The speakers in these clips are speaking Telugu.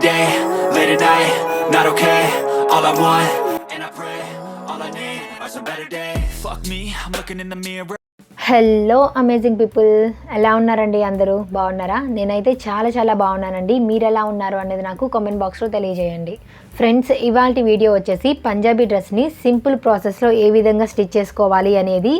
day, late at night, not okay. All I want, and I pray, all I need are some better days. Fuck me, I'm looking in the mirror. Hello amazing people ఎలా ఉన్నారండి అందరూ? బాగున్నారా? నేనైతే చాలా చాలా బాగున్నానండి. మీరు ఎలా ఉన్నారు అనేది నాకు కామెంట్ బాక్స్లో తెలియజేయండి. ఫ్రెండ్స్ ఇవాళ వీడియో వచ్చేసి పంజాబీ డ్రెస్ని సింపుల్ ప్రాసెస్లో ఏ విధంగా స్టిచ్ చేసుకోవాలి అనేది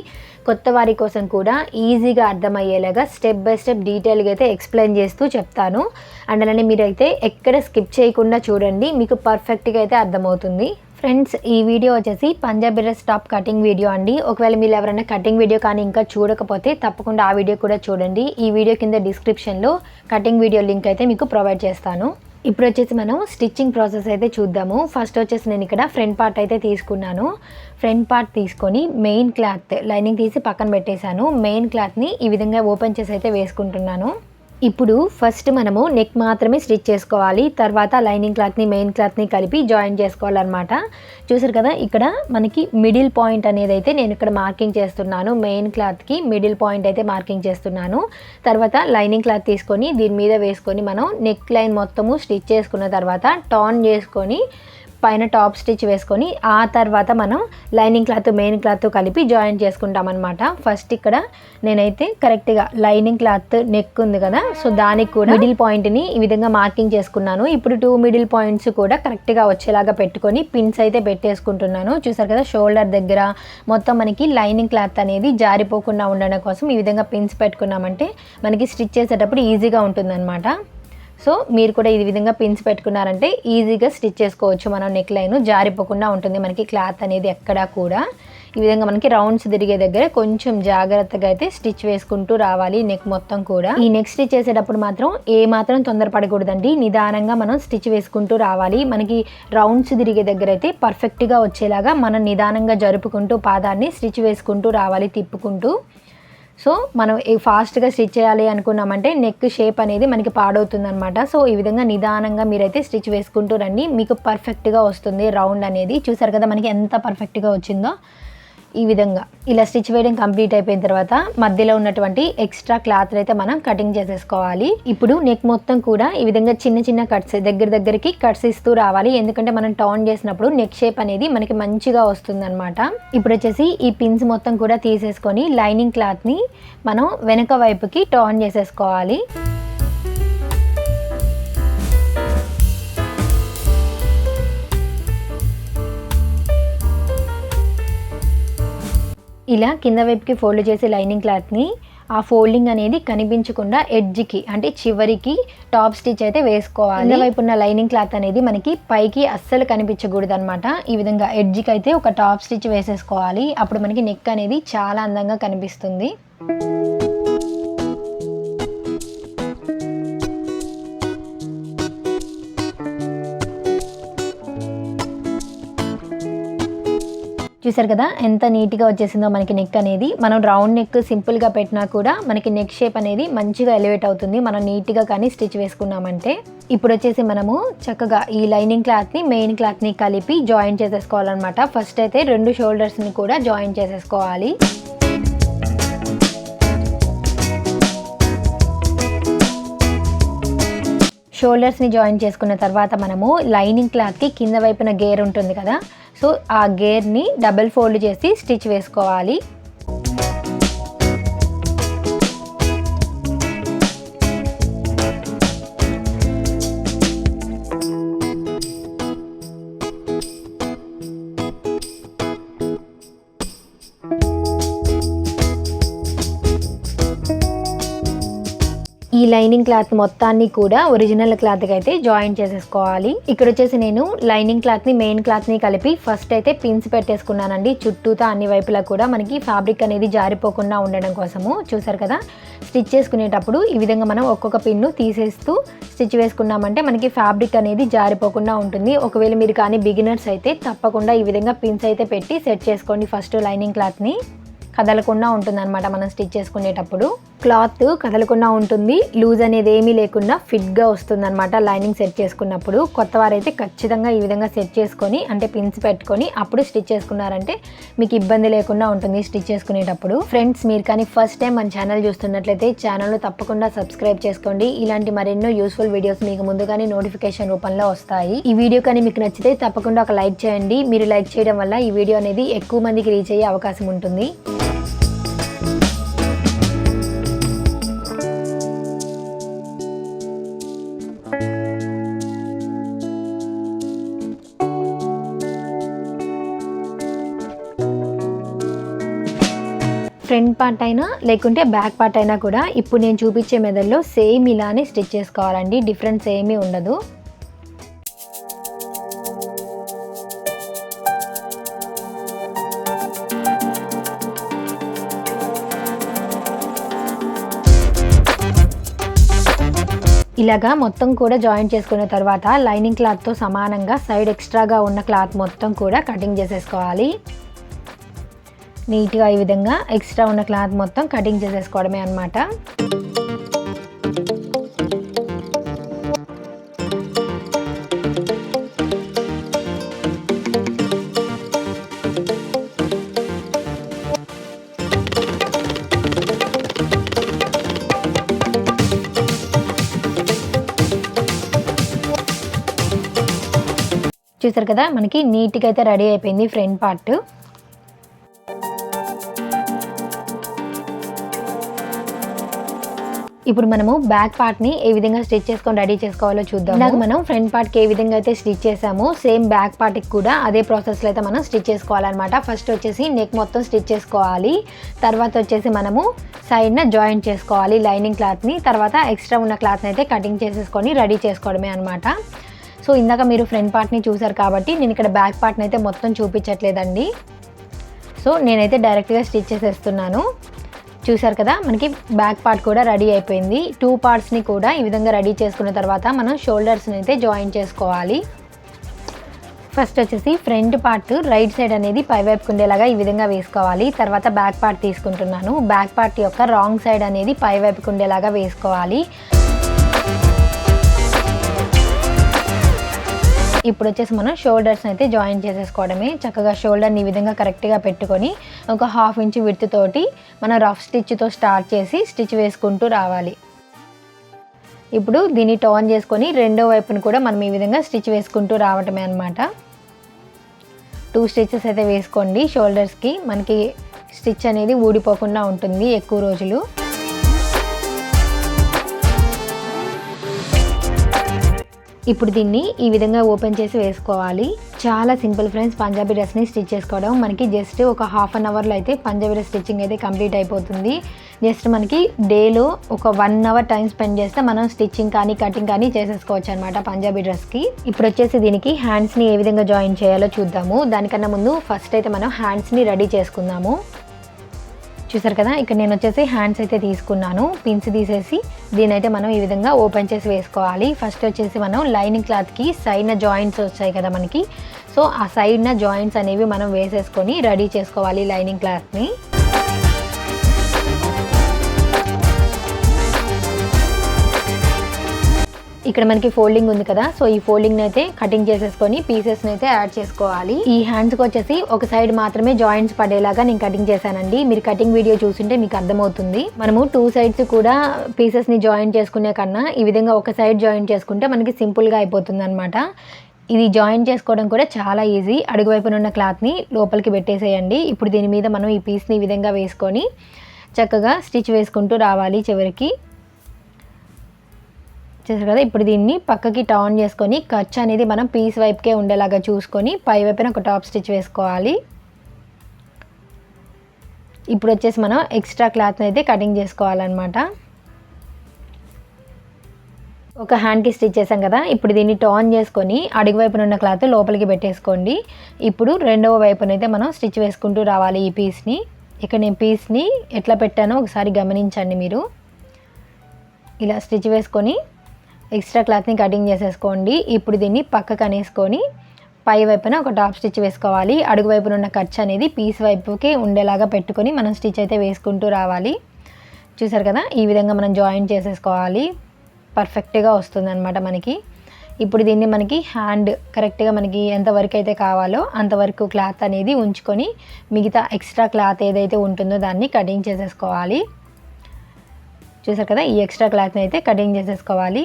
కొత్త వారి కోసం కూడా ఈజీగా అర్థమయ్యేలాగా స్టెప్ బై స్టెప్ డీటెయిల్గా అయితే ఎక్స్ప్లెయిన్ చేస్తూ చెప్తాను. అండ్ అలానే మీరైతే ఎక్కడ స్కిప్ చేయకుండా చూడండి మీకు పర్ఫెక్ట్గా అయితే అర్థమవుతుంది. ఫ్రెండ్స్ ఈ వీడియో వచ్చేసి Punjabi dress top cutting video అండి. ఒకవేళ మీరు ఎవరైనా కటింగ్ వీడియో కానీ ఇంకా చూడకపోతే తప్పకుండా ఆ వీడియో కూడా చూడండి. ఈ వీడియో కింద డిస్క్రిప్షన్లో కటింగ్ వీడియో లింక్ అయితే మీకు ప్రొవైడ్ చేస్తాను. ఇప్పుడు వచ్చేసి మనం స్టిచ్చింగ్ ప్రాసెస్ అయితే చూద్దాము. ఫస్ట్ వచ్చేసి నేను ఇక్కడ ఫ్రంట్ పార్ట్ అయితే తీసుకున్నాను. ఫ్రంట్ పార్ట్ తీసుకొని మెయిన్ క్లాత్ లైనింగ్ తీసి పక్కన పెట్టేశాను. మెయిన్ క్లాత్ని ఈ విధంగా ఓపెన్ చేసి అయితే వేసుకుంటున్నాను. ఇప్పుడు ఫస్ట్ మనము నెక్ మాత్రమే స్టిచ్ చేసుకోవాలి. తర్వాత లైనింగ్ క్లాత్ని మెయిన్ క్లాత్ని కలిపి జాయిన్ చేసుకోవాలన్నమాట. చూసారు కదా ఇక్కడ మనకి మిడిల్ పాయింట్ అనేది అయితే నేను ఇక్కడ మార్కింగ్ చేస్తున్నాను. మెయిన్ క్లాత్కి మిడిల్ పాయింట్ అయితే మార్కింగ్ చేస్తున్నాను. తర్వాత లైనింగ్ క్లాత్ తీసుకొని దీని మీద వేసుకొని మనం నెక్ లైన్ మొత్తము స్టిచ్ చేసుకున్న తర్వాత టాన్ చేసుకొని పైన టాప్ స్టిచ్ వేసుకొని ఆ తర్వాత మనం లైనింగ్ క్లాత్ మెయిన్ క్లాత్ కలిపి జాయిన్ చేసుకుంటాం అనమాట ఫస్ట్ ఇక్కడ నేనైతే కరెక్ట్గా లైనింగ్ క్లాత్ నెక్ ఉంది కదా సో దానికి కూడా మిడిల్ పాయింట్ని ఈ విధంగా మార్కింగ్ చేసుకున్నాను. ఇప్పుడు టూ మిడిల్ పాయింట్స్ కూడా కరెక్ట్గా వచ్చేలాగా పెట్టుకొని పిన్స్ అయితే పెట్టేసుకుంటున్నాను. చూసారు కదా షోల్డర్ దగ్గర మొత్తం మనకి లైనింగ్ క్లాత్ అనేది జారిపోకుండా ఉండడం కోసం ఈ విధంగా పిన్స్ పెట్టుకున్నామంటే మనకి స్టిచ్ చేసేటప్పుడు ఈజీగా ఉంటుందన్నమాట. సో మీరు కూడా ఈ విధంగా పిన్స్ పెట్టుకున్నారంటే ఈజీగా స్టిచ్ చేసుకోవచ్చు. మనం నెక్ లైన్ జారిపోకుండా ఉంటుంది మనకి క్లాత్ అనేది ఎక్కడా కూడా. ఈ విధంగా మనకి రౌండ్స్ తిరిగే దగ్గర కొంచెం జాగ్రత్తగా అయితే స్టిచ్ వేసుకుంటూ రావాలి నెక్ మొత్తం కూడా. ఈ నెక్ స్టిచ్ చేసేటప్పుడు మాత్రం ఏ మాత్రం తొందరపడకూడదండి. నిదానంగా మనం స్టిచ్ వేసుకుంటూ రావాలి. మనకి రౌండ్స్ తిరిగే దగ్గర అయితే పర్ఫెక్ట్గా వచ్చేలాగా మనం నిదానంగా జరుపుకుంటూ పాదాన్ని స్టిచ్ వేసుకుంటూ రావాలి తిప్పుకుంటూ. సో మనం ఫాస్ట్గా స్టిచ్ చేయాలి అనుకున్నామంటే నెక్ షేప్ అనేది మనకి పాడవుతుందనమాట సో ఈ విధంగా నిదానంగా మీరైతే స్టిచ్ వేసుకుంటూ రండి. మీకు పర్ఫెక్ట్గా వస్తుంది రౌండ్ అనేది. చూసారు కదా మనకి ఎంత పర్ఫెక్ట్గా వచ్చిందో? ఈ విధంగా. ఇలా స్టిచ్ వేయడం కంప్లీట్ అయిపోయిన తర్వాత మధ్యలో ఉన్నటువంటి ఎక్స్ట్రా క్లాత్ అయితే మనం కటింగ్ చేసేసుకోవాలి. ఇప్పుడు నెక్ మొత్తం కూడా ఈ విధంగా చిన్న చిన్న కట్స్ దగ్గర దగ్గరికి కట్స్ ఇస్తూ రావాలి. ఎందుకంటే మనం టర్న్ చేసినప్పుడు నెక్ షేప్ అనేది మనకి మంచిగా వస్తుంది అనమాట ఇప్పుడు వచ్చేసి ఈ పిన్స్ మొత్తం కూడా తీసేసుకొని లైనింగ్ క్లాత్ని మనం వెనక వైపుకి టర్న్ చేసేసుకోవాలి. ఇలా కింద వైపుకి ఫోల్డ్ చేసి లైనింగ్ క్లాత్ని ఆ ఫోల్డింగ్ అనేది కనిపించకుండా ఎడ్జ్కి అంటే చివరికి టాప్ స్టిచ్ అయితే వేసుకోవాలి. వైపు ఉన్న లైనింగ్ క్లాత్ అనేది మనకి పైకి అస్సలు కనిపించకూడదు అనమాట ఈ విధంగా ఎడ్జ్కి అయితే ఒక టాప్ స్టిచ్ వేసేసుకోవాలి. అప్పుడు మనకి నెక్ అనేది చాలా అందంగా కనిపిస్తుంది. చూసారు కదా? ఎంత నీట్గా వచ్చేసిందో మనకి నెక్ అనేది. మనం రౌండ్ నెక్ సింపుల్గా పెట్టినా కూడా మనకి నెక్ షేప్ అనేది మంచిగా ఎలివేట్ అవుతుంది. మనం నీట్గా కానీ స్టిచ్ వేసుకున్నామంటే. ఇప్పుడు వచ్చేసి మనము చక్కగా ఈ లైనింగ్ క్లాత్ని మెయిన్ క్లాత్ని కలిపి జాయిన్ చేసేసుకోవాలన్నమాట. ఫస్ట్ అయితే రెండు షోల్డర్స్ని కూడా జాయిన్ చేసేసుకోవాలి. షోల్డర్స్ని జాయిన్ చేసుకున్న తర్వాత మనము లైనింగ్ క్లాత్కి కింద వైపున గేర్ ఉంటుంది కదా? సో ఆ గేర్ని డబుల్ ఫోల్డ్ చేసి స్టిచ్ వేసుకోవాలి. లైనింగ్ క్లాత్ మొత్తాన్ని కూడా ఒరిజినల్ క్లాత్కి అయితే జాయిన్ చేసేసుకోవాలి. ఇక్కడ వచ్చేసి నేను లైనింగ్ క్లాత్ని మెయిన్ క్లాత్ని కలిపి ఫస్ట్ అయితే పిన్స్ పెట్టేసుకున్నానండి. చుట్టూతా అన్ని వైపులా కూడా మనకి ఫ్యాబ్రిక్ అనేది జారిపోకుండా ఉండడం కోసము. చూసారు కదా? స్టిచ్ చేసుకునేటప్పుడు ఈ విధంగా మనం ఒక్కొక్క పిన్ను తీసేస్తూ స్టిచ్ వేసుకున్నామంటే మనకి ఫ్యాబ్రిక్ అనేది జారిపోకుండా ఉంటుంది. ఒకవేళ మీరు కానీ బిగినర్స్ అయితే తప్పకుండా ఈ విధంగా పిన్స్ అయితే పెట్టి సెట్ చేసుకోండి ఫస్ట్ లైనింగ్ క్లాత్ని. కదలకుండా ఉంటుందన్నమాట మనం స్టిచ్ చేసుకునేటప్పుడు. క్లాత్ కదలకుండా ఉంటుంది. లూజ్ అనేది ఏమీ లేకుండా ఫిట్గా వస్తుంది అనమాట లైనింగ్ సెట్ చేసుకున్నప్పుడు. కొత్త వారైతే ఖచ్చితంగా ఈ విధంగా సెట్ చేసుకొని అంటే పిన్స్ పెట్టుకొని అప్పుడు స్టిచ్ చేసుకున్నారంటే మీకు ఇబ్బంది లేకుండా ఉంటుంది స్టిచ్ చేసుకునేటప్పుడు. ఫ్రెండ్స్ మీరు కానీ ఫస్ట్ టైం మన ఛానల్ చూస్తున్నట్లయితే ఛానల్ను తప్పకుండా సబ్స్క్రైబ్ చేసుకోండి. ఇలాంటి మరెన్నో యూస్ఫుల్ వీడియోస్ మీకు ముందుగానే నోటిఫికేషన్ రూపంలో వస్తాయి. ఈ వీడియో కానీ మీకు నచ్చితే తప్పకుండా ఒక లైక్ చేయండి. మీరు లైక్ చేయడం వల్ల ఈ వీడియో అనేది ఎక్కువ మందికి రీచ్ అయ్యే అవకాశం ఉంటుంది. ఫ్రంట్ పార్ట్ అయినా లేకుంటే బ్యాక్ పార్ట్ అయినా కూడా ఇప్పుడు నేను చూపించే మెదడులో సేమ్ ఇలానే స్టిచ్ చేసుకోవాలండి. డిఫరెన్స్ ఏమీ ఉండదు. ఇలాగా మొత్తం కూడా జాయింట్ చేసుకున్న తర్వాత లైనింగ్ క్లాత్తో సమానంగా సైడ్ ఎక్స్ట్రాగా ఉన్న క్లాత్ మొత్తం కూడా కటింగ్ చేసేసుకోవాలి. నీట్గా ఈ విధంగా ఎక్స్ట్రా ఉన్న క్లాత్ మొత్తం కటింగ్ చేసేసుకోవడమే అనమాట చూసారు కదా మనకి నీట్గా అయితే రెడీ అయిపోయింది ఫ్రంట్ పార్ట్. ఇప్పుడు మనము బ్యాక్ పార్ట్ని ఏ విధంగా స్టిచ్ చేసుకొని రెడీ చేసుకోవాలో చూద్దాం నాకు మనం ఫ్రంట్ పార్ట్కి ఏ విధంగా అయితే స్టిచ్ చేసామో సేమ్ బ్యాక్ పార్ట్కి కూడా అదే ప్రాసెస్లో అయితే మనం స్టిచ్ చేసుకోవాలన్నమాట. ఫస్ట్ వచ్చేసి నెక్ మొత్తం స్టిచ్ చేసుకోవాలి. తర్వాత వచ్చేసి మనము సైడ్ న జాయింట్ చేసుకోవాలి లైనింగ్ క్లాత్ని. తర్వాత ఎక్స్ట్రా ఉన్న క్లాత్ అయితే కటింగ్ చేసేసుకొని రెడీ చేసుకోవడమే అనమాట సో ఇందాక మీరు ఫ్రంట్ పార్ట్ని చూసారు కాబట్టి నేను ఇక్కడ బ్యాక్ పార్ట్ని అయితే మొత్తం చూపించట్లేదండి. సో నేనైతే డైరెక్ట్గా స్టిచ్ చేసేస్తున్నాను. చూసారు కదా మనకి బ్యాక్ పార్ట్ కూడా రెడీ అయిపోయింది. టూ పార్ట్స్ని కూడా ఈ విధంగా రెడీ చేసుకున్న తర్వాత మనం షోల్డర్స్ని అయితే జాయిన్ చేసుకోవాలి. ఫస్ట్ వచ్చేసి ఫ్రంట్ పార్ట్ రైట్ సైడ్ అనేది పై ఉండేలాగా ఈ విధంగా వేసుకోవాలి. తర్వాత బ్యాక్ పార్ట్ తీసుకుంటున్నాను. బ్యాక్ పార్ట్ యొక్క రాంగ్ సైడ్ అనేది పై ఉండేలాగా వేసుకోవాలి. ఇప్పుడు వచ్చేసి మనం షోల్డర్స్ అయితే జాయిన్ చేసేసుకోవడమే. చక్కగా షోల్డర్ని ఈ విధంగా కరెక్ట్గా పెట్టుకొని ఒక హాఫ్ ఇంచ్ విడ్త్ తోటి మనం రఫ్ స్టిచ్తో స్టార్ట్ చేసి స్టిచ్ వేసుకుంటూ రావాలి. ఇప్పుడు దీన్ని టర్న్ చేసుకొని రెండో వైపును కూడా మనం ఈ విధంగా స్టిచ్ వేసుకుంటూ రావటమే అనమాట టూ స్టిచెస్ అయితే వేసుకోండి. షోల్డర్స్కి మనకి స్టిచ్ అనేది ఊడిపోకుండా ఉంటుంది ఎక్కువ రోజులు. ఇప్పుడు దీన్ని ఈ విధంగా ఓపెన్ చేసి వేసుకోవాలి. చాలా సింపుల్ ఫ్రెండ్స్ పంజాబీ డ్రెస్ని స్టిచ్ చేసుకోవడం. మనకి జస్ట్ ఒక హాఫ్ అన్ అవర్లో అయితే పంజాబీ డ్రెస్ స్టిచ్చింగ్ అయితే కంప్లీట్ అయిపోతుంది. జస్ట్ మనకి డేలో ఒక వన్ అవర్ టైం స్పెండ్ చేస్తే మనం స్టిచ్చింగ్ కానీ కటింగ్ కానీ చేసేసుకోవచ్చు అనమాట పంజాబీ డ్రెస్కి. ఇప్పుడు వచ్చేసి దీనికి హ్యాండ్స్ని ఏ విధంగా జాయిన్ చేయాలో చూద్దాము. దానికన్నా ముందు ఫస్ట్ అయితే మనం హ్యాండ్స్ని రెడీ చేసుకుందాము. చూసారు కదా? ఇక్కడ నేను వచ్చేసి హ్యాండ్స్ అయితే తీసుకున్నాను. పిన్స్ తీసేసి దీని అయితే మనం ఈ విధంగా ఓపెన్ చేసి వేసుకోవాలి. ఫస్ట్ వచ్చేసి మనం లైనింగ్ క్లాత్కి సైడ్న జాయింట్స్ వచ్చాయి కదా మనకి. సో ఆ సైడ్న జాయింట్స్ అనేవి మనం వేసేసుకొని రెడీ చేసుకోవాలి లైనింగ్ క్లాత్ని ఇక్కడ మనకి ఫోల్డింగ్ ఉంది కదా సో ఈ ఫోల్డింగ్ అయితే కటింగ్ చేసేసుకొని పీసెస్ అయితే యాడ్ చేసుకోవాలి. ఈ హ్యాండ్స్కి వచ్చేసి ఒక సైడ్ మాత్రమే జాయింట్స్ పడేలాగా నేను కటింగ్ చేశానండి. మీరు కటింగ్ వీడియో చూసింటే మీకు అర్థమవుతుంది. మనము టూ సైడ్స్ కూడా పీసెస్ని జాయిన్ చేసుకునే కన్నా ఈ విధంగా ఒక సైడ్ జాయిన్ చేసుకుంటే మనకి సింపుల్గా అయిపోతుంది అనమాట ఇది జాయిన్ చేసుకోవడం కూడా చాలా ఈజీ అడుగు వైపున ఉన్న క్లాత్ని లోపలికి పెట్టేసేయండి. ఇప్పుడు దీని మీద మనం ఈ పీస్ని ఈ విధంగా వేసుకొని చక్కగా స్టిచ్ వేసుకుంటూ రావాలి చివరికి. చేశారు కదా? ఇప్పుడు దీన్ని పక్కకి టర్న్ చేసుకొని ఖర్చు అనేది మనం పీస్ వైపుకే ఉండేలాగా చూసుకొని పై వైపున ఒక టాప్ స్టిచ్ వేసుకోవాలి. ఇప్పుడు వచ్చేసి మనం ఎక్స్ట్రా క్లాత్ని అయితే కటింగ్ చేసుకోవాలన్నమాట. ఒక హ్యాండ్కి స్టిచ్ చేసాం కదా? ఇప్పుడు దీన్ని టర్న్ చేసుకొని అడుగు వైపున ఉన్న క్లాత్ లోపలికి పెట్టేసుకోండి. ఇప్పుడు రెండవ వైపునైతే మనం స్టిచ్ వేసుకుంటూ రావాలి ఈ పీస్ని ఇక్కడ నేను పీస్ని ఎట్లా పెట్టానో ఒకసారి గమనించండి మీరు. ఇలా స్టిచ్ వేసుకొని ఎక్స్ట్రా క్లాత్ని కటింగ్ చేసేసుకోండి. ఇప్పుడు దీన్ని పక్కకు అనేసుకొని పై వైపున ఒక టాప్ స్టిచ్ వేసుకోవాలి. అడుగు వైపున ఉన్న ఖర్చు అనేది పీస్ వైపుకి ఉండేలాగా పెట్టుకొని మనం స్టిచ్ అయితే వేసుకుంటూ రావాలి. చూసారు కదా? ఈ విధంగా మనం జాయిన్ చేసేసుకోవాలి. పర్ఫెక్ట్గా వస్తుందన్నమాట మనకి. ఇప్పుడు దీన్ని మనకి హ్యాండ్ కరెక్ట్గా మనకి ఎంతవరకు అయితే కావాలో అంతవరకు క్లాత్ అనేది ఉంచుకొని మిగతా ఎక్స్ట్రా క్లాత్ ఏదైతే ఉంటుందో దాన్ని కటింగ్ చేసేసుకోవాలి. చూసారు కదా ఈ ఎక్స్ట్రా క్లాత్ని అయితే కటింగ్ చేసేసుకోవాలి.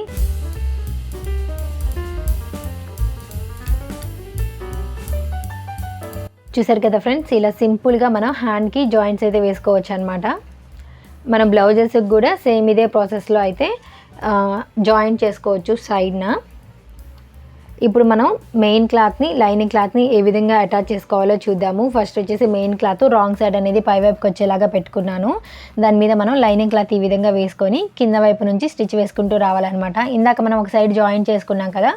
చూసారు కదా ఫ్రెండ్స్ ఇలా సింపుల్గా మనం హ్యాండ్కి జాయింట్స్ అయితే వేసుకోవచ్చు అనమాట మన బ్లౌజెస్కి కూడా సేమ్ ఇదే ప్రాసెస్లో అయితే జాయింట్ చేసుకోవచ్చు సైడ్న ఇప్పుడు మనం మెయిన్ క్లాత్ని లైనింగ్ క్లాత్ని ఏ విధంగా అటాచ్ చేసుకోవాలో చూద్దాము. ఫస్ట్ వచ్చేసి మెయిన్ క్లాత్ రాంగ్ సైడ్ అనేది పై వైపుకి వచ్చేలాగా పెట్టుకున్నాను. దాని మీద మనం లైనింగ్ క్లాత్ ఈ విధంగా వేసుకొని కింద వైపు నుంచి స్టిచ్ వేసుకుంటూ రావాలన్నమాట. ఇందాక మనం ఒక సైడ్ జాయిన్ చేసుకున్నాం కదా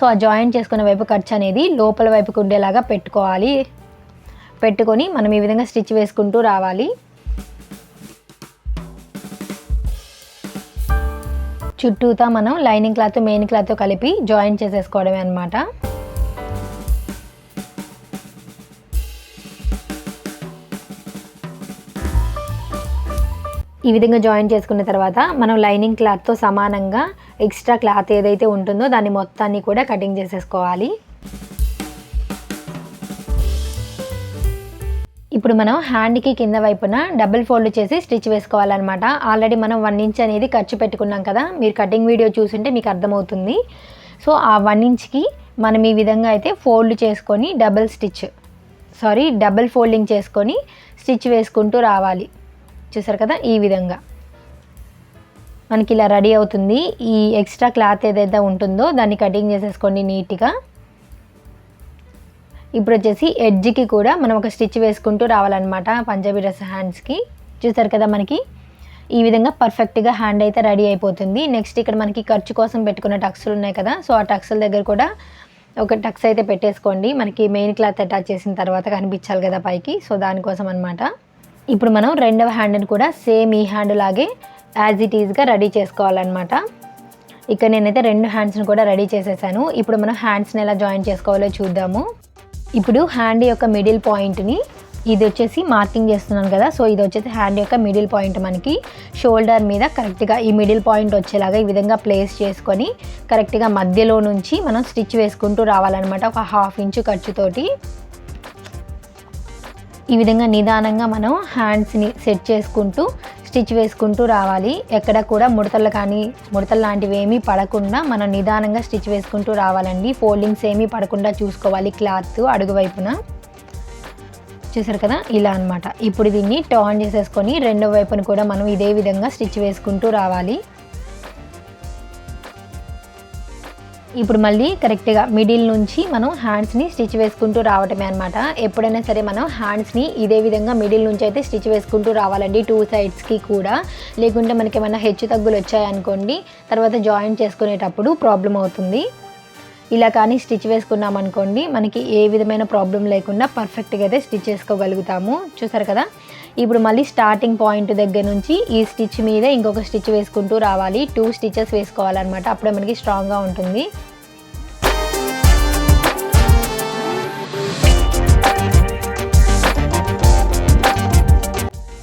సో ఆ జాయిన్ చేసుకున్న వైపు ఖర్చు అనేది లోపల వైపుకు ఉండేలాగా పెట్టుకోవాలి. పెట్టుకొని మనం ఈ విధంగా స్టిచ్ వేసుకుంటూ రావాలి. చుట్టూతా మనం లైనింగ్ క్లాత్ మెయిన్ క్లాత్ కలిపి జాయిన్ చేసేసుకోవడమే అనమాట ఈ విధంగా జాయిన్ చేసుకున్న తర్వాత మనం లైనింగ్ క్లాత్తో సమానంగా ఎక్స్ట్రా క్లాత్ ఏదైతే ఉంటుందో దాన్ని మొత్తాన్ని కూడా కటింగ్ చేసేసుకోవాలి. ఇప్పుడు మనం హ్యాండ్కి కింద వైపున డబుల్ ఫోల్డ్ చేసి స్టిచ్ వేసుకోవాలన్నమాట. ఆల్రెడీ మనం వన్ ఇంచ్ అనేది ఖర్చు పెట్టుకున్నాం కదా. మీరు కటింగ్ వీడియో చూసుంటే మీకు అర్థమవుతుంది. సో ఆ వన్ ఇంచ్కి మనం ఈ విధంగా అయితే ఫోల్డ్ చేసుకొని double stitch sorry double folding చేసుకొని స్టిచ్ వేసుకుంటూ రావాలి. చూసారు కదా? ఈ విధంగా. మనకి ఇలా రెడీ అవుతుంది. ఈ ఎక్స్ట్రా క్లాత్ ఏదైతే ఉంటుందో దాన్ని కటింగ్ చేసేసుకోండి నీట్గా ఇప్పుడు వచ్చేసి ఎడ్జ్కి కూడా మనం ఒక స్టిచ్ వేసుకుంటూ రావాలన్నమాట పంజాబీ డ్రెస్ హ్యాండ్స్కి. చూసారు కదా మనకి? ఈ విధంగా పర్ఫెక్ట్గా హ్యాండ్ అయితే రెడీ అయిపోతుంది. నెక్స్ట్ ఇక్కడ మనకి ఖర్చు కోసం పెట్టుకున్న టక్స్లు ఉన్నాయి కదా సో ఆ టక్స్ల దగ్గర కూడా ఒక టక్స్ అయితే పెట్టేసుకోండి. మనకి మెయిన్ క్లాత్ అటాచ్ చేసిన తర్వాత కనిపించాలి కదా పైకి సో దానికోసం అనమాట ఇప్పుడు మనం రెండవ హ్యాండ్ని కూడా సేమ్ ఈ హ్యాండ్ లాగే యాజ్ ఇట్ ఈజ్గా రెడీ చేసుకోవాలన్నమాట. ఇక్కడ నేనైతే రెండు హ్యాండ్స్ని కూడా రెడీ చేసేసాను. ఇప్పుడు మనం హ్యాండ్స్ని ఎలా జాయిన్ చేసుకోవాలో చూద్దాము. ఇప్పుడు హ్యాండ్ యొక్క మిడిల్ పాయింట్ని ఇది వచ్చేసి మార్కింగ్ చేస్తున్నాను కదా సో ఇది వచ్చేసి హ్యాండ్ యొక్క మిడిల్ పాయింట్ మనకి షోల్డర్ మీద కరెక్ట్గా ఈ మిడిల్ పాయింట్ వచ్చేలాగా ఈ విధంగా ప్లేస్ చేసుకొని కరెక్ట్గా మధ్యలో నుంచి మనం స్టిచ్ వేసుకుంటూ రావాలన్నమాట ఒక హాఫ్ ఇంచు ఖర్చుతోటి ఈ విధంగా నిదానంగా మనం హ్యాండ్స్ని సెట్ చేసుకుంటూ స్టిచ్ వేసుకుంటూ రావాలి. ఎక్కడ కూడా ముడతలు కానీ ముడతలు లాంటివి ఏమీ పడకుండా మనం నిదానంగా స్టిచ్ వేసుకుంటూ రావాలండి. ఫోల్డింగ్స్ ఏమీ పడకుండా చూసుకోవాలి క్లాత్ అడుగు వైపున. చూసారు కదా? ఇలా అనమాట ఇప్పుడు దీన్ని టర్న్ చేసేసుకొని రెండో వైపున కూడా మనం ఇదే విధంగా స్టిచ్ వేసుకుంటూ రావాలి. ఇప్పుడు మళ్ళీ కరెక్ట్గా మిడిల్ నుంచి మనం హ్యాండ్స్ని స్టిచ్ వేసుకుంటూ రావటమే అనమాట ఎప్పుడైనా సరే మనం హ్యాండ్స్ని ఇదే విధంగా మిడిల్ నుంచి అయితే స్టిచ్ వేసుకుంటూ రావాలండి టూ సైడ్స్కి కూడా. లేకుంటే మనకి ఏమైనా హెచ్చు తగ్గులు వచ్చాయనుకోండి తర్వాత జాయిన్ చేసుకునేటప్పుడు ప్రాబ్లం అవుతుంది. ఇలా కానీ స్టిచ్ వేసుకున్నాం అనుకోండి మనకి ఏ విధమైన ప్రాబ్లం లేకుండా పర్ఫెక్ట్గా అయితే స్టిచ్ చేసుకోగలుగుతాము. చూసారు కదా? ఇప్పుడు మళ్ళీ స్టార్టింగ్ పాయింట్ దగ్గర నుంచి ఈ స్టిచ్ మీద ఇంకొక స్టిచ్ వేసుకుంటూ రావాలి. టూ స్టిచెస్ వేసుకోవాలన్నమాట. అప్పుడే మనకి స్ట్రాంగ్గా ఉంటుంది.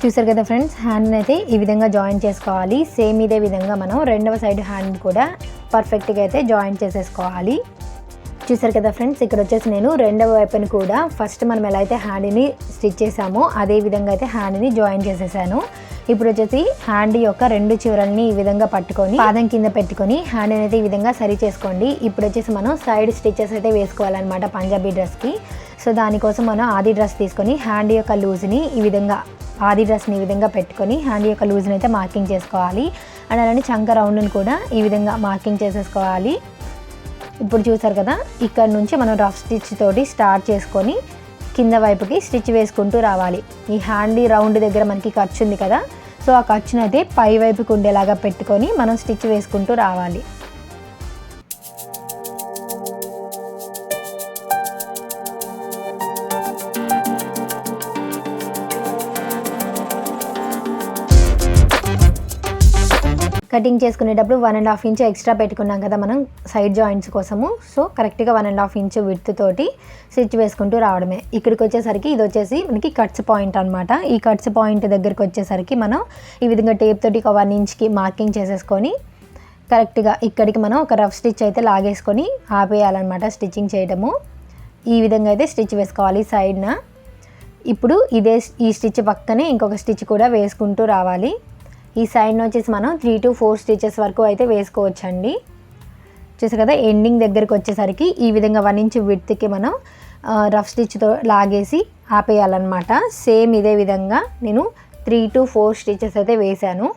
చూసారు కదా ఫ్రెండ్స్ హ్యాండ్ని అయితే ఈ విధంగా జాయిన్ చేసుకోవాలి. సేమ్ ఇదే విధంగా మనం రెండవ సైడ్ హ్యాండ్ కూడా పర్ఫెక్ట్గా అయితే జాయిన్ చేసేసుకోవాలి. చూసారు కదా ఫ్రెండ్స్ ఇక్కడ వచ్చేసి నేను రెండవ వైపుని కూడా ఫస్ట్ మనం ఎలా అయితే హ్యాండ్ని స్టిచ్ చేసామో అదే విధంగా అయితే హ్యాండ్ని జాయిన్ చేసేసాను. ఇప్పుడు వచ్చేసి హ్యాండ్ యొక్క రెండు చివరల్ని ఈ విధంగా పట్టుకొని పాదం కింద పెట్టుకొని హ్యాండ్ అయితే ఈ విధంగా సరి చేసుకోండి. ఇప్పుడు వచ్చేసి మనం సైడ్ స్టిచెస్ అయితే వేసుకోవాలన్నమాట పంజాబీ డ్రెస్కి సో దానికోసం మనం ఆది డ్రెస్ తీసుకొని హ్యాండ్ యొక్క లూజ్ని ఈ విధంగా ఆది డ్రెస్ని ఈ విధంగా పెట్టుకొని హ్యాండ్ యొక్క లూజ్ని అయితే మార్కింగ్ చేసుకోవాలి. అండ్ అలానే చంక రౌండ్ని కూడా ఈ విధంగా మార్కింగ్ చేసేసుకోవాలి. ఇప్పుడు చూసారు కదా ఇక్కడ నుంచి మనం రఫ్ స్టిచ్ తోటి స్టార్ట్ చేసుకొని కింద వైపుకి స్టిచ్ వేసుకుంటూ రావాలి. ఈ హ్యాండీ రౌండ్ దగ్గర మనకి ఖర్చు ఉంది కదా సో ఆ ఖర్చును అయితే పై వైపుకి ఉండేలాగా పెట్టుకొని మనం స్టిచ్ వేసుకుంటూ రావాలి. కటింగ్ చేసుకునేటప్పుడు one and half inch extra పెట్టుకున్నాం కదా మనం సైడ్ జాయింట్స్ కోసము. సో కరెక్ట్గా one and half inch width తోటి స్టిచ్ వేసుకుంటూ రావడమే. ఇక్కడికి వచ్చేసరికి ఇది వచ్చేసి మనకి కట్స్ పాయింట్ అనమాట ఈ కట్స్ పాయింట్ దగ్గరికి వచ్చేసరికి మనం ఈ విధంగా టేప్ తోటి ఒక వన్ ఇంచ్కి మార్కింగ్ చేసేసుకొని కరెక్ట్గా ఇక్కడికి మనం ఒక రఫ్ స్టిచ్ అయితే లాగేసుకొని ఆపేయాలన్నమాట స్టిచ్చింగ్ చేయడము. ఈ విధంగా అయితే స్టిచ్ వేసుకోవాలి సైడ్న ఇప్పుడు ఇదే ఈ స్టిచ్ పక్కనే ఇంకొక స్టిచ్ కూడా వేసుకుంటూ రావాలి. ఈ సైడ్ని వచ్చేసి మనం త్రీ టు ఫోర్ స్టిచెస్ వరకు అయితే వేసుకోవచ్చండి. చూసారు కదా ఎండింగ్ దగ్గరికి వచ్చేసరికి ఈ విధంగా వన్ ఇంచ్ విడ్త్కి మనం రఫ్ స్టిచ్తో లాగేసి ఆపేయాలన్నమాట. సేమ్ ఇదే విధంగా నేను త్రీ టు ఫోర్ స్టిచెస్ అయితే వేశాను.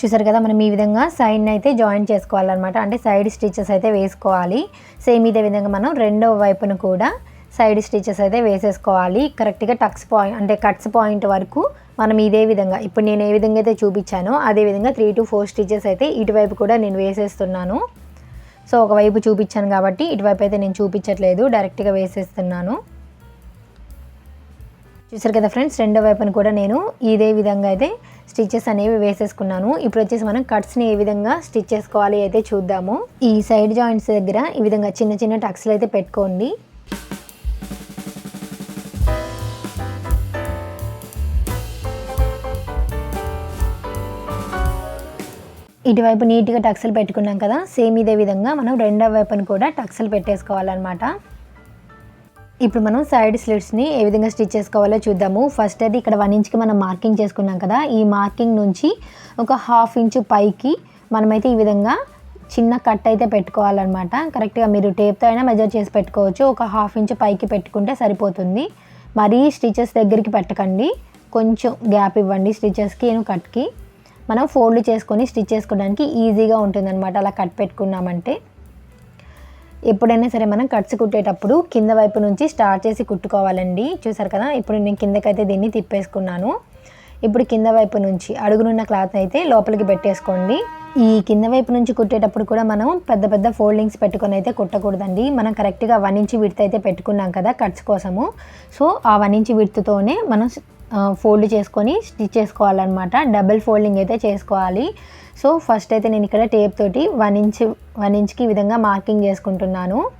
చూసారు కదా మనం ఈ విధంగా సైడ్ని అయితే జాయిన్ చేసుకోవాలన్నమాట. అంటే సైడ్ స్టిచెస్ అయితే వేసుకోవాలి. సేమ్ ఇదే విధంగా మనం రెండవ వైపును కూడా సైడ్ స్టిచెస్ అయితే వేసేసుకోవాలి. కరెక్ట్గా టక్స్ పాయింట్ అంటే కట్స్ పాయింట్ వరకు మనం ఇదే విధంగా ఇప్పుడు నేను ఏ విధంగా అయితే చూపించానో అదే విధంగా త్రీ టు ఫోర్ స్టిచెస్ అయితే ఇటువైపు కూడా నేను వేసేస్తున్నాను. సో ఒకవైపు చూపించాను కాబట్టి ఇటువైపు అయితే నేను చూపించట్లేదు డైరెక్ట్గా వేసేస్తున్నాను. చూసారు కదా ఫ్రెండ్స్ రెండో వైపున కూడా నేను ఇదే విధంగా అయితే స్టిచ్చెస్ అనేవి వేసేసుకున్నాను. ఇప్పుడు వచ్చేసి మనం కట్స్ని ఏ విధంగా స్టిచ్ చేసుకోవాలి అయితే చూద్దాము. ఈ సైడ్ జాయింట్స్ దగ్గర ఈ విధంగా చిన్న చిన్న టక్స్లు అయితే పెట్టుకోండి. ఇటువైపు నీట్గా టక్స్లు పెట్టుకున్నాం కదా సేమ్ ఇదే విధంగా మనం రెండో వైపున కూడా టక్స్లు పెట్టేసుకోవాలన్నమాట. ఇప్పుడు మనం సైడ్ స్లిట్స్ని ఏ విధంగా స్టిచ్ చేసుకోవాలో చూద్దాము. ఫస్ట్ అది ఇక్కడ వన్ ఇంచ్కి మనం మార్కింగ్ చేసుకున్నాం కదా. ఈ మార్కింగ్ నుంచి ఒక హాఫ్ ఇంచు పైకి మనమైతే ఈ విధంగా చిన్న కట్ అయితే పెట్టుకోవాలన్నమాట. కరెక్ట్గా మీరు టేప్తో అయినా మెజర్ చేసి పెట్టుకోవచ్చు. ఒక హాఫ్ ఇంచు పైకి పెట్టుకుంటే సరిపోతుంది. మరీ స్టిచెస్ దగ్గరికి పెట్టకండి. కొంచెం గ్యాప్ ఇవ్వండి స్టిచెస్కి కట్కి మనం ఫోల్డ్ చేసుకొని స్టిచ్ చేసుకోవడానికి ఈజీగా ఉంటుందన్నమాట. అలా కట్ పెట్టుకున్నామంటే. ఎప్పుడైనా సరే మనం కట్స్ కుట్టేటప్పుడు కింద వైపు నుంచి స్టార్ట్ చేసి కుట్టుకోవాలండి. చూసారు కదా? ఇప్పుడు నేను కిందకైతే దీన్ని తిప్పేసుకున్నాను. ఇప్పుడు కింద వైపు నుంచి అడుగునున్న క్లాత్ అయితే లోపలికి పెట్టేసుకోండి. ఈ కింద వైపు నుంచి కుట్టేటప్పుడు కూడా మనం పెద్ద పెద్ద ఫోల్డింగ్స్ పెట్టుకొని అయితే కుట్టకూడదండి. మనం కరెక్ట్గా వన్ ఇంచ్ విడత అయితే పెట్టుకున్నాం కదా కట్స్ కోసము. సో ఆ వన్ ఇంచ్ విడతతోనే మనం ఫోల్డ్ చేసుకొని స్టిచ్ చేసుకోవాలన్నమాట. డబుల్ ఫోల్డింగ్ అయితే చేసుకోవాలి. సో ఫస్ట్ అయితే నేను ఇక్కడ టేప్ తోటి వన్ ఇంచ్ వన్ ఇంచ్కి ఈ విధంగా మార్కింగ్ చేసుకుంటున్నాను.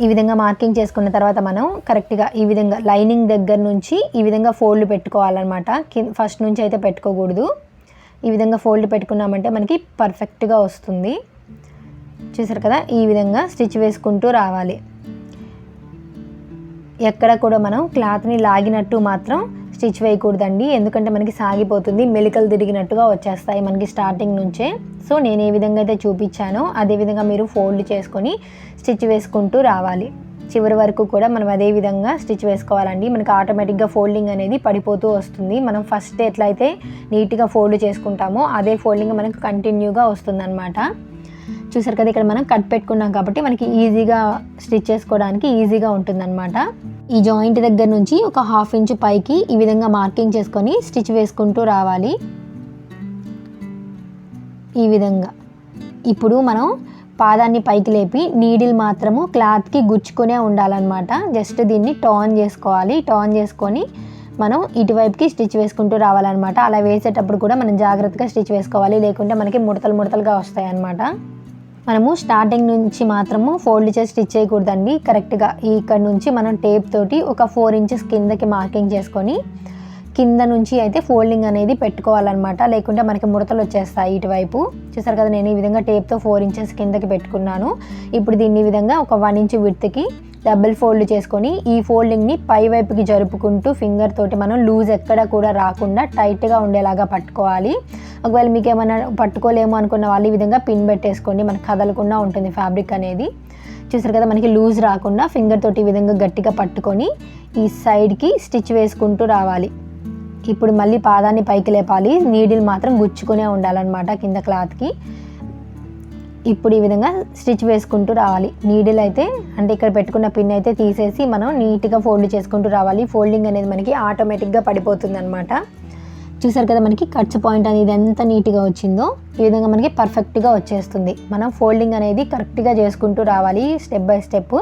ఈ విధంగా మార్కింగ్ చేసుకున్న తర్వాత మనం కరెక్ట్గా ఈ విధంగా లైనింగ్ దగ్గర నుంచి ఈ విధంగా ఫోల్డ్ పెట్టుకోవాలన్నమాట. కింద ఫస్ట్ నుంచి అయితే పెట్టుకోకూడదు. ఈ విధంగా ఫోల్డ్ పెట్టుకున్నామంటే మనకి పర్ఫెక్ట్గా వస్తుంది. చూసారు కదా? ఈ విధంగా స్టిచ్ వేసుకుంటూ రావాలి. ఎక్కడ కూడా మనం క్లాత్ని లాగినట్టు మాత్రం స్టిచ్ వేయకూడదండి. ఎందుకంటే మనకి సాగిపోతుంది మెలికలు తిరిగినట్టుగా వచ్చేస్తాయి మనకి స్టార్టింగ్ నుంచే. సో నేను ఏ విధంగా అయితే చూపించానో అదే విధంగా మీరు ఫోల్డ్ చేసుకొని స్టిచ్ వేసుకుంటూ రావాలి. చివరి వరకు కూడా మనం అదే విధంగా స్టిచ్ వేసుకోవాలండి. మనకి ఆటోమేటిక్గా ఫోల్డింగ్ అనేది పడిపోతూ వస్తుంది. మనం ఫస్ట్ ఎట్లయితే నీట్గా ఫోల్డ్ చేసుకుంటామో అదే ఫోల్డింగ్ మనకు కంటిన్యూగా వస్తుందన్నమాట. చూసారు కదా ఇక్కడ మనం కట్ పెట్టుకున్నాం కాబట్టి మనకి ఈజీగా స్టిచ్ చేసుకోవడానికి ఈజీగా ఉంటుందన్నమాట. ఈ జాయింట్ దగ్గర నుంచి ఒక హాఫ్ ఇంచ్ పైకి ఈ విధంగా మార్కింగ్ చేసుకొని స్టిచ్ వేసుకుంటూ రావాలి. ఈ విధంగా. ఇప్పుడు మనం పాదాన్ని పైకి లేపి నీడిల్ మాత్రము క్లాత్కి గుచ్చుకునే ఉండాలన్నమాట. జస్ట్ దీన్ని టర్న్ చేసుకోవాలి. టర్న్ చేసుకొని మనం ఇటువైపుకి స్టిచ్ వేసుకుంటూ రావాలన్నమాట. అలా వేసేటప్పుడు కూడా మనం జాగ్రత్తగా స్టిచ్ వేసుకోవాలి. లేకుంటే మనకి ముడతలు ముడతలుగా వస్తాయి అన్నమాట మనము స్టార్టింగ్ నుంచి మాత్రము ఫోల్డ్ చేసి స్టిచ్ చేయకూడదండి. కరెక్ట్గా ఇక్కడ నుంచి మనం టేప్ తోటి ఒక ఫోర్ ఇంచెస్ కిందకి మార్కింగ్ చేసుకొని కింద నుంచి అయితే ఫోల్డింగ్ అనేది పెట్టుకోవాలన్నమాట. లేకుంటే మనకి ముడతలు వచ్చేస్తాయి ఇటువైపు. చూసారు కదా నేను ఈ విధంగా టేప్తో ఫోర్ ఇంచెస్ కిందకి పెట్టుకున్నాను. ఇప్పుడు దీన్ని విధంగా ఒక వన్ ఇంచ్ విడ్త్కి డబుల్ ఫోల్డ్ చేసుకొని ఈ ఫోల్డింగ్ని పై వైపుకి జరుపుకుంటూ ఫింగర్ తోటి మనం లూజ్ ఎక్కడ కూడా రాకుండా టైట్గా ఉండేలాగా పట్టుకోవాలి. ఒకవేళ మీకు ఏమైనా పట్టుకోలేము అనుకున్న వాళ్ళు ఈ విధంగా పిన్ పెట్టేసుకోండి. మనకు కదలకుండా ఉంటుంది ఫ్యాబ్రిక్ అనేది. చూసారు కదా మనకి లూజ్ రాకుండా ఫింగర్ తోటి ఈ విధంగా గట్టిగా పట్టుకొని ఈ సైడ్కి స్టిచ్ వేసుకుంటూ రావాలి. ఇప్పుడు మళ్ళీ పాదాన్ని పైకి లేపాలి. నీడిల్ మాత్రం గుచ్చుకునే ఉండాలన్నమాట కింద క్లాత్కి. ఇప్పుడు ఈ విధంగా స్టిచ్ వేసుకుంటూ రావాలి. నీడిల్ అయితే అంటే ఇక్కడ పెట్టుకున్న పిన్ అయితే తీసేసి మనం నీట్గా ఫోల్డ్ చేసుకుంటూ రావాలి. ఫోల్డింగ్ అనేది మనకి ఆటోమేటిక్గా పడిపోతుంది అనమాట చూసారు కదా మనకి కట్స్ పాయింట్ అనేది ఎంత నీట్గా వచ్చిందో? ఈ విధంగా మనకి పర్ఫెక్ట్గా వచ్చేస్తుంది. మనం ఫోల్డింగ్ అనేది కరెక్ట్గా చేసుకుంటూ రావాలి స్టెప్ బై స్టెప్.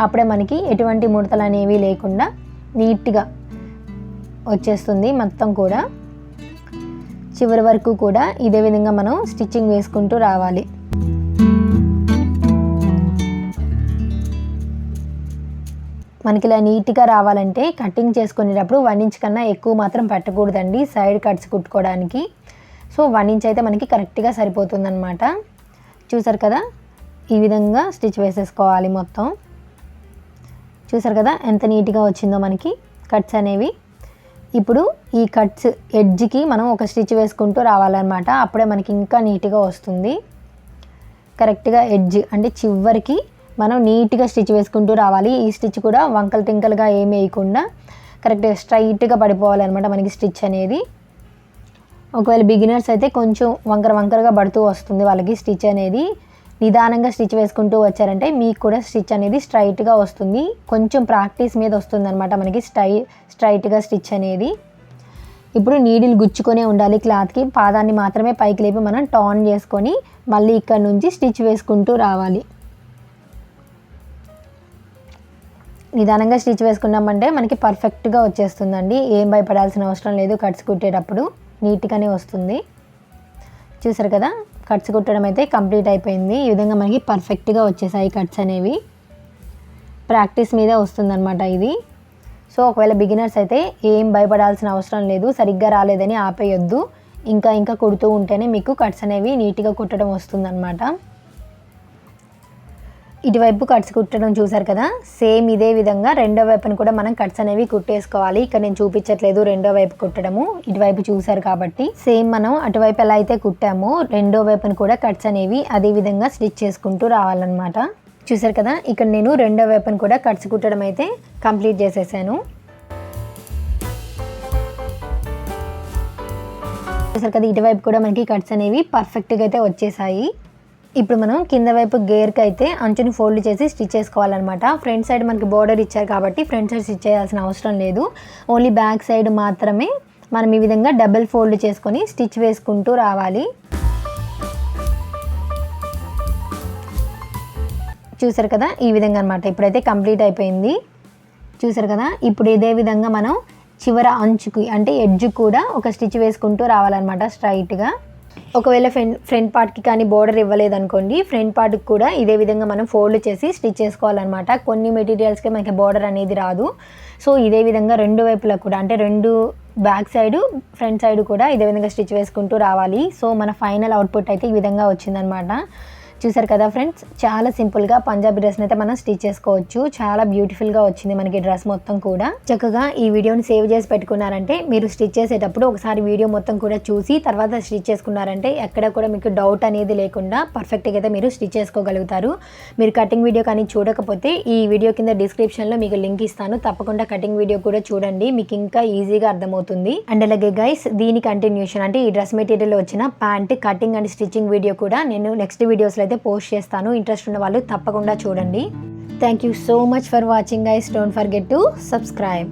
అప్పుడే మనకి ఎటువంటి ముడతలు అనేవి లేకుండా నీట్గా వచ్చేస్తుంది మొత్తం కూడా. చివరి వరకు కూడా ఇదే విధంగా మనం స్టిచ్చింగ్ వేసుకుంటూ రావాలి. మనకి ఇలా నీట్గా రావాలంటే కటింగ్ చేసుకునేటప్పుడు వన్ ఇంచ్ కన్నా ఎక్కువ మాత్రం పెట్టకూడదండి సైడ్ కట్స్ కుట్టుకోవడానికి. సో వన్ ఇంచ్ అయితే మనకి కరెక్ట్గా సరిపోతుందన్నమాట. చూసారు కదా? ఈ విధంగా స్టిచ్ వేసేసుకోవాలి మొత్తం. చూసారు కదా? ఎంత నీట్గా వచ్చిందో మనకి కట్స్ అనేవి. ఇప్పుడు ఈ కట్స్ ఎడ్జ్కి మనం ఒక స్టిచ్ వేసుకుంటూ రావాలన్నమాట. అప్పుడే మనకి ఇంకా నీట్గా వస్తుంది. కరెక్ట్గా ఎడ్జ్ అంటే చివరికి మనం నీట్గా స్టిచ్ వేసుకుంటూ రావాలి. ఈ స్టిచ్ కూడా వంకలు టింకలుగా ఏమి వేయకుండా కరెక్ట్గా స్ట్రైట్గా పడిపోవాలన్నమాట మనకి స్టిచ్ అనేది. ఒకవేళ బిగినర్స్ అయితే కొంచెం వంకర వంకరగా పడుతూ వస్తుంది వాళ్ళకి స్టిచ్ అనేది. నిదానంగా స్టిచ్ వేసుకుంటూ వచ్చారంటే మీకు కూడా స్టిచ్ అనేది స్ట్రైట్గా వస్తుంది. కొంచెం ప్రాక్టీస్ మీద వస్తుంది అనమాట మనకి స్ట్రై స్ట్రైట్గా స్టిచ్ అనేది. ఇప్పుడు నీడిల్ గుచ్చుకొనే ఉండాలి క్లాత్కి. పాదాన్ని మాత్రమే పైకి లేపి మనం టాన్ చేసుకొని మళ్ళీ ఇక్కడ నుంచి స్టిచ్ వేసుకుంటూ రావాలి. నిదానంగా స్టిచ్ వేసుకున్నామంటే మనకి పర్ఫెక్ట్గా వచ్చేస్తుందండి. ఏం భయపడాల్సిన అవసరం లేదు. కట్స్ కుట్టేటప్పుడు నీట్గానే వస్తుంది. చూసారు కదా? కట్స్ కుట్టడం అయితే కంప్లీట్ అయిపోయింది. ఈ విధంగా మనకి పర్ఫెక్ట్గా వచ్చేసాయి కట్స్ అనేవి. ప్రాక్టీస్ మీద వస్తుందన్నమాట ఇది. సో ఒకవేళ బిగినర్స్ అయితే ఏం భయపడాల్సిన అవసరం లేదు. సరిగ్గా రాలేదని ఆపేయొద్దు. ఇంకా ఇంకా కుడుతూ ఉంటేనే మీకు కట్స్ అనేవి నీట్గా కుట్టడం వస్తుందన్నమాట. ఇటువైపు కట్స్ కుట్టడం చూసారు కదా? సేమ్ ఇదే విధంగా రెండో వైపును కూడా మనం కట్స్ అనేవి కుట్టేసుకోవాలి. ఇక్కడ నేను చూపించట్లేదు రెండో వైపు కుట్టడము. ఇటువైపు చూసారు కాబట్టి. సేమ్ మనం అటువైపు ఎలా అయితే కుట్టామో రెండో వైపును కూడా కట్స్ అనేవి అదే విధంగా స్టిచ్ చేసుకుంటూ రావాలన్నమాట. చూసారు కదా? ఇక్కడ నేను రెండో వైపును కూడా కట్స్ కుట్టడం అయితే కంప్లీట్ చేసేసాను. చూసారు కదా? ఇటువైపు కూడా మనకి కట్స్ అనేవి పర్ఫెక్ట్గా అయితే వచ్చేసాయి. ఇప్పుడు మనం కింద వైపు గేర్కి అయితే అంచుని ఫోల్డ్ చేసి స్టిచ్ చేసుకోవాలన్నమాట. ఫ్రంట్ సైడ్ మనకి బోర్డర్ ఇచ్చారు కాబట్టి ఫ్రంట్ సైడ్ స్టిచ్ చేయాల్సిన అవసరం లేదు. ఓన్లీ బ్యాక్ సైడ్ మాత్రమే మనం ఈ విధంగా డబుల్ ఫోల్డ్ చేసుకొని స్టిచ్ వేసుకుంటూ రావాలి. చూసారు కదా? ఈ విధంగా అనమాట ఇప్పుడైతే కంప్లీట్ అయిపోయింది. చూసారు కదా? ఇప్పుడు ఇదే విధంగా మనం చివర అంచుకి అంటే ఎడ్జ్ కూడా ఒక స్టిచ్ వేసుకుంటూ రావాలన్నమాట స్ట్రైట్గా. ఒకవేళ ఫ్రంట్ ఫ్రంట్ పార్ట్కి కానీ బోర్డర్ ఇవ్వలేదనుకోండి ఫ్రంట్ పార్ట్కి కూడా ఇదే విధంగా మనం ఫోల్డ్ చేసి స్టిచ్ చేసుకోవాలన్నమాట. కొన్ని మెటీరియల్స్కి మనకి బోర్డర్ అనేది రాదు. సో ఇదే విధంగా రెండు వైపులా కూడా అంటే రెండు బ్యాక్ సైడ్ ఫ్రంట్ సైడ్ కూడా ఇదే విధంగా స్టిచ్ వేసుకుంటూ రావాలి. సో మన ఫైనల్ అవుట్పుట్ అయితే ఈ విధంగా వచ్చిందనమాట చూసారు కదా ఫ్రెండ్స్? చాలా సింపుల్గా పంజాబీ డ్రెస్ని అయితే మనం స్టిచ్ చేసుకోవచ్చు. చాలా బ్యూటిఫుల్గా వచ్చింది మనకి డ్రెస్ మొత్తం కూడా. చక్కగా ఈ వీడియోని సేవ్ చేసి పెట్టుకున్నారంటే మీరు స్టిచ్ చేసేటప్పుడు ఒకసారి వీడియో మొత్తం కూడా చూసి తర్వాత స్టిచ్ చేసుకున్నారంటే ఎక్కడ కూడా మీకు డౌట్ అనేది లేకుండా పర్ఫెక్ట్గా అయితే మీరు స్టిచ్ చేసుకోగలుగుతారు. మీరు కటింగ్ వీడియో కానీ చూడకపోతే ఈ వీడియో కింద డిస్క్రిప్షన్లో మీకు లింక్ ఇస్తాను. తప్పకుండా కటింగ్ వీడియో కూడా చూడండి. మీకు ఇంకా ఈజీగా అర్థమవుతుంది. అండ్ అలాగే గైస్ దీని కంటిన్యూషన్ అంటే ఈ డ్రెస్ మెటీరియల్ వచ్చిన pant cutting and stitching video కూడా నేను నెక్స్ట్ వీడియోస్లో అయితే పోస్ట్ చేస్తాను. ఇంట్రెస్ట్ ఉన్న వాళ్ళు తప్పకుండా చూడండి. Thank you so much for watching guys don't forget to subscribe